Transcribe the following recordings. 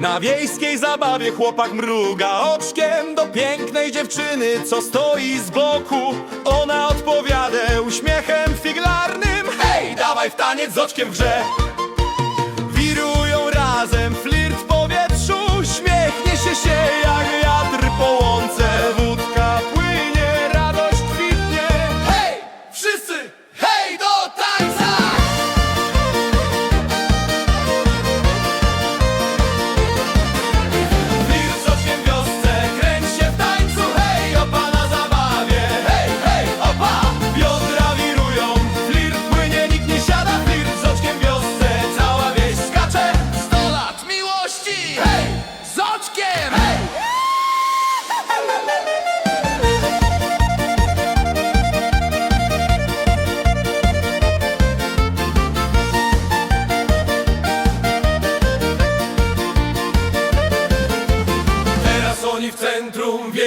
Na wiejskiej zabawie chłopak mruga oczkiem do pięknej dziewczyny, co stoi z boku. Ona odpowiada uśmiechem figlarnym: Hej, dawaj w taniec z oczkiem w grze.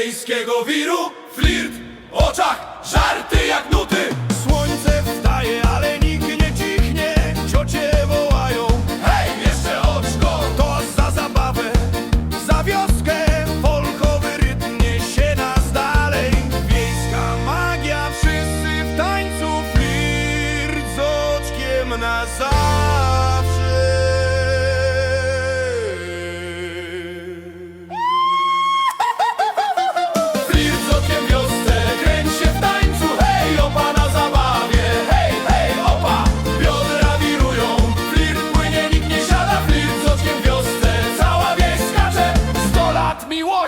Wileńskiego wiru. Flirt w oczach, żarty jak nuty.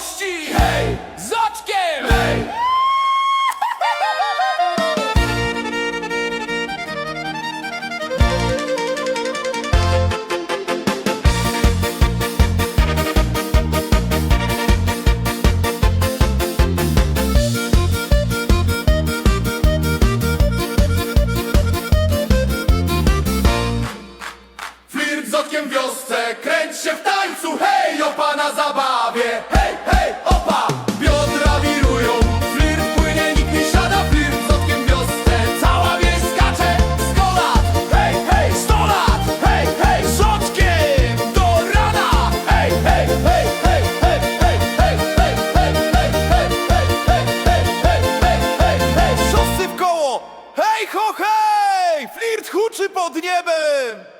miłości Hej! Z oczkiem! Hej! Flirt z okiem wiosce, kręć się w tańcu, hej, o pana zabawie, hej! duszy pod niebem.